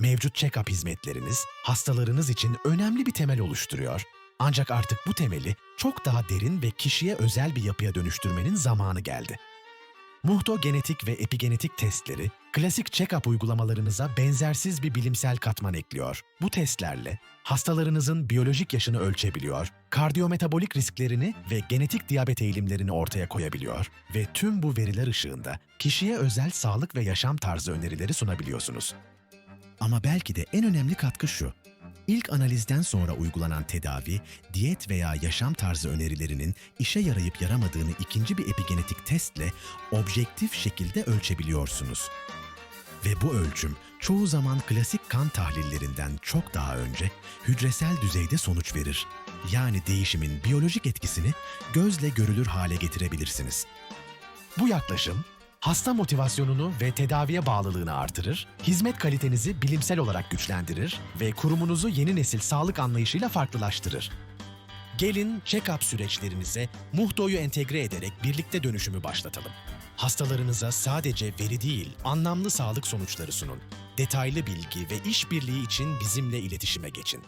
Mevcut check-up hizmetleriniz hastalarınız için önemli bir temel oluşturuyor. Ancak artık bu temeli çok daha derin ve kişiye özel bir yapıya dönüştürmenin zamanı geldi. Muhto genetik ve epigenetik testleri, klasik check-up uygulamalarınıza benzersiz bir bilimsel katman ekliyor. Bu testlerle hastalarınızın biyolojik yaşını ölçebiliyor, kardiyometabolik risklerini ve genetik diyabet eğilimlerini ortaya koyabiliyor ve tüm bu veriler ışığında kişiye özel sağlık ve yaşam tarzı önerileri sunabiliyorsunuz. Ama belki de en önemli katkı şu. İlk analizden sonra uygulanan tedavi, diyet veya yaşam tarzı önerilerinin işe yarayıp yaramadığını ikinci bir epigenetik testle objektif şekilde ölçebiliyorsunuz. Ve bu ölçüm çoğu zaman klasik kan tahlillerinden çok daha önce hücresel düzeyde sonuç verir. Yani değişimin biyolojik etkisini gözle görülür hale getirebilirsiniz. Bu yaklaşım hasta motivasyonunu ve tedaviye bağlılığını artırır, hizmet kalitenizi bilimsel olarak güçlendirir ve kurumunuzu yeni nesil sağlık anlayışıyla farklılaştırır. Gelin check-up süreçlerinize Muhto'yu entegre ederek birlikte dönüşümü başlatalım. Hastalarınıza sadece veri değil, anlamlı sağlık sonuçları sunun. Detaylı bilgi ve işbirliği için bizimle iletişime geçin.